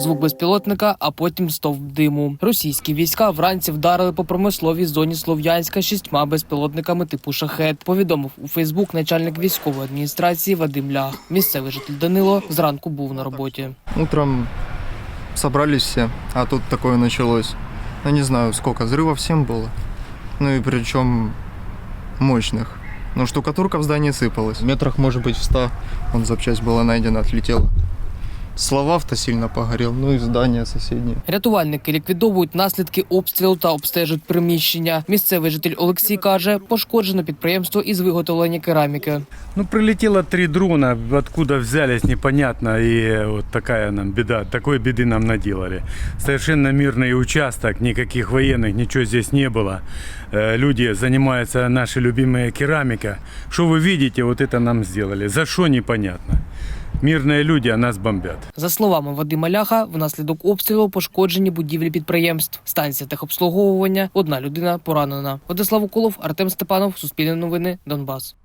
звук безпілотника, а потім стовп диму. Російські війська вранці вдарили по промисловій зоні Слов'янська шістьма безпілотниками типу шахет. Повідомив у Фейсбук начальник військової адміністрації Вадим Лях. Місцевий житель Данило зранку був на роботі. Утром собрались все, а тут такое началось. Ну, не знаю, сколько взрывов всем было. Ну и причем мощных. Но штукатурка в здании сыпалась. В метрах, может быть, в 100 он запчасть была найдена, отлетела. Словав-то сильно погорел, ну и здание соседнее. Рятувальники ліквідовують наслідки обстрілу та обстежують приміщення. Місцевий житель Олексій каже, пошкоджено підприємство із виготовлення кераміки. Ну, прилетело три дрона, откуда взялись, непонятно, и вот такая нам беда, такой беды нам наделали. Совершенно мирный участок, никаких военных, ничего здесь не было. Э, Люди занимаются, наши любимые керамика. Что вы видите, вот это нам сделали. За что непонятно. Мирные люди, а нас бомбят. За словами Вадима Ляха, внаслідок обстрілу пошкоджені будівлі підприємств, станція техобслуговування. Одна людина поранена. Владислав Уколов, Артем Степанов, Суспільне новини, Донбас.